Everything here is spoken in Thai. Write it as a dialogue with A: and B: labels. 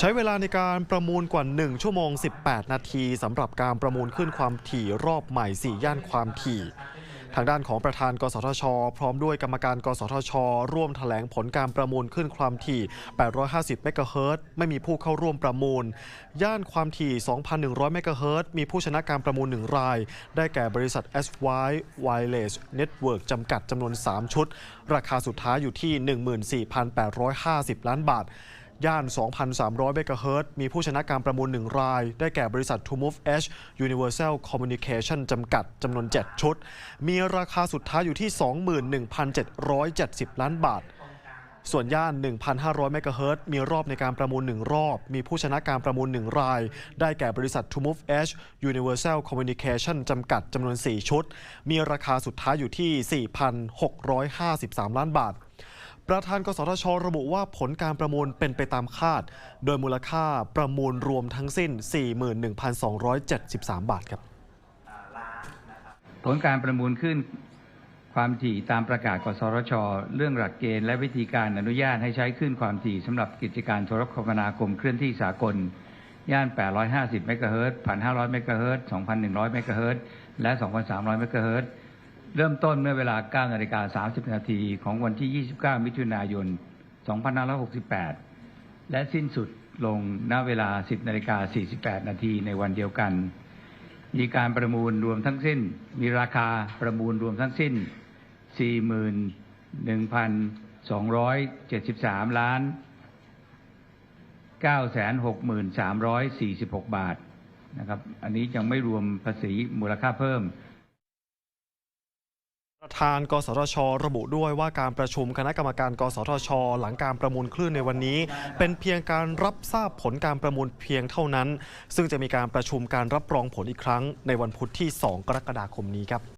A: ใช้เวลาในการประมูลกว่า 1 ชั่วโมง 18 นาทีสำหรับการประมูลขึ้นความถี่รอบใหม่ 4 ย่านความถี่ ทางด้านของประธาน กสทช พร้อมด้วยกรรมการ กสทช ร่วมแถลงผลการประมูลขึ้นความถี่ 850 เมกะเฮิรตซ์ไม่มีผู้เข้าร่วมประมูล ย่านความถี่ 2,100 เมกะเฮิรตซ์มีผู้ชนะการประมูล 1 ราย ได้แก่บริษัท SY Wireless Network จำกัดจำนวน 3 ชุด ราคาสุดท้ายอยู่ที่ 14,850 ล้านบาท ย่าน 2,300 เมกะเฮิรตมีผู้ชนะการประมูล 1 ราย ได้แก่บริษัท To Move Edge Universal Communication จำกัดจำนวน 7 ชุด มีราคาสุดท้ายอยู่ที่ 21,770 ล้านบาทส่วนย่าน 1,500 เมกะเฮิรตมีรอบในการประมูล 1 รอบ มีผู้ชนะการประมูล 1 ราย ได้แก่บริษัท To Move Edge Universal Communication จำกัดจำนวน 4 ชุด มีราคาสุดท้ายอยู่ที่ 4,653 ล้านบาท ประธานกสทช ระบุว่าผลการประมูลเป็นไปตามคาด โดยมูลค่าประมูลรวมทั้งสิ้น 41,273 บาทครับ
B: ผลการประมูลขึ้นความถี่ตามประกาศกสทช เรื่องหลักเกณฑ์และวิธีการอนุญาตให้ใช้ขึ้นความถี่สำหรับกิจการโทรคมนาคมเคลื่อนที่สากล ย่าน 850 เมกะเฮิรตซ์ 1,500 เมกะเฮิรตซ์ 2,100 เมกะเฮิรตซ์ และ 2,300 เมกะเฮิรตซ์ เริ่มต้นเมื่อเวลา9นาฬิกา30นาทีของวันที่ 29 มิถุนายน 2568 และสิ้นสุดลงณเวลา 10นาฬิกา48นาทีในวันเดียวกัน มีการประมูลรวมทั้งสิ้น มีราคาประมูลรวมทั้งสิ้น 41,273 ล้าน 963,346 บาทนะครับ อันนี้ยังไม่รวมภาษีมูลค่าเพิ่ม
A: ประธานกสทช ระบุด้วยว่าการประชุมคณะกรรมการ กสทช หลังการประมูลคลื่นในวันนี้ เป็นเพียงการรับทราบผลการประมูลเพียงเท่านั้น ซึ่งจะมีการประชุมการรับรองผลอีกครั้งในวันพุธที่ 2 กรกฎาคมนี้ครับ